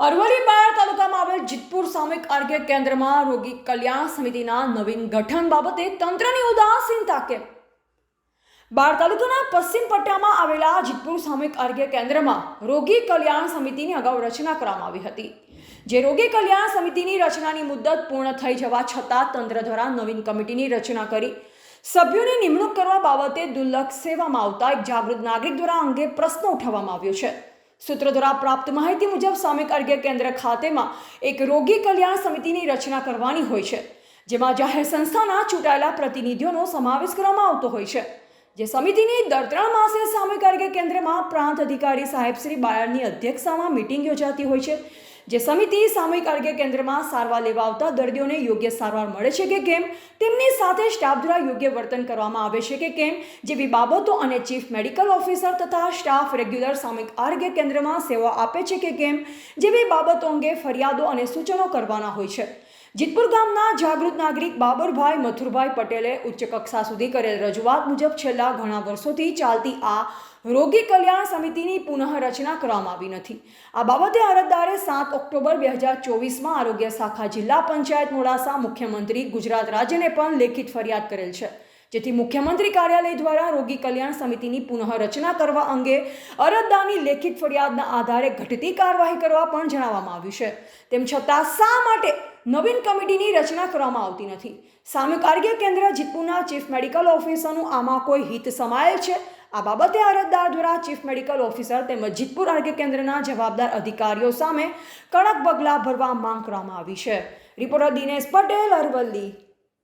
અરવલ્લી બાયડ તાલુકામાં આવેલ જીતપુર સામૂહિક આરોગ્ય કેન્દ્રમાં રોગી કલ્યાણ સમિતિના નવીન ગઠન બાબતે તંત્રની ઉદાસીનતા કેમ? બાર તાલુકાના પશ્ચિમ પટ્ટામાં આવેલા જીતપુર સામૂહિક આરોગ્ય કેન્દ્રમાં રોગી કલ્યાણ સમિતિની અગાઉ રચના કરવામાં આવી હતી. જે રોગી કલ્યાણ સમિતિની રચનાની મુદત પૂર્ણ થઈ જવા છતાં તંત્ર દ્વારા નવીન કમિટીની રચના કરી, સભ્યોની નિમણૂક કરવા બાબતે દુર્લક્ષ સેવામાં આવતા એક જાગૃત નાગરિક દ્વારા અંગે પ્રશ્ન ઉઠાવવામાં આવ્યો છે. સૂત્રો દ્વારા પ્રાપ્ત માહિતી મુજબ સામૂહિક આરોગ્ય કેન્દ્ર ખાતેમાં એક રોગી કલ્યાણ સમિતિની રચના કરવાની હોય છે, જેમાં જાહેર સંસ્થાના ચૂંટાયેલા પ્રતિનિધિઓનો સમાવેશ કરવામાં આવતો હોય છે. જે સમિતિની દર ત્રણ માસે સામૂહિક આરોગ્ય કેન્દ્રમાં પ્રાંત અધિકારી સાહેબ શ્રી બાયડની અધ્યક્ષતામાં મિટિંગ યોજાતી હોય છે જે સમિતિ સામૂહિક આરોગ્ય કેન્દ્રમાં સારવાર લેવા આવતા દર્દીઓને યોગ્ય સારવાર મળે છે કે કેમ? તેમની સાથે સ્ટાફ દ્વારા યોગ્ય વર્તન કરવામાં આવે છે કે કેમ? જેવી બાબતો અને ચીફ મેડિકલ ઓફિસર તથા સ્ટાફ રેગ્યુલર સામૂહિક આરોગ્ય કેન્દ્રમાં સેવા આપે છે કે કેમ? જેવી બાબતો અંગે ફરિયાદો અને સૂચનો કરવાના હોય છે. જીતપુર ગામના જાગૃત નાગરિક બાબરભાઈ મથુરભાઈ પટેલે ઉચ્ચ કક્ષા સુધી કરેલ રજૂઆત મુજબ છેલ્લા ઘણા વર્ષોથી ચાલતી આ રોગી કલ્યાણ સમિતિની પુનઃ રચના કરવામાં આવી નથી. આ બાબતે અરજદારે સાત ઓક્ટોબર બે હજાર ચોવીસમાં આરોગ્ય શાખા જિલ્લા પંચાયત મોડાસા મુખ્યમંત્રી ગુજરાત રાજ્યને પણ લેખિત ફરિયાદ કરેલ છે. જેથી મુખ્યમંત્રી કાર્યાલય દ્વારા રોગી કલ્યાણ સમિતિની પુનઃરચના કરવા અંગે અરજદારની લેખિત ફરિયાદના આધારે ઘટતી કાર્યવાહી કરવા પણ જણાવવામાં આવ્યું છે. તેમ છતાં શા માટે નવીન કમિટીની રચના કરવામાં આવતી નથી? સામે આરોગ્ય કેન્દ્ર જીતપુરના ચીફ મેડિકલ ઓફિસરનું આમાં કોઈ હિત સમાયેલ છે? આ બાબતે અરજદાર દ્વારા ચીફ મેડિકલ ઓફિસર તેમજ જીતપુર આરોગ્ય કેન્દ્રના જવાબદાર અધિકારીઓ સામે કડક પગલાં ભરવા માંગ કરવામાં આવી છે. રિપોર્ટર દિનેશ પટેલ, અરવલ્લી.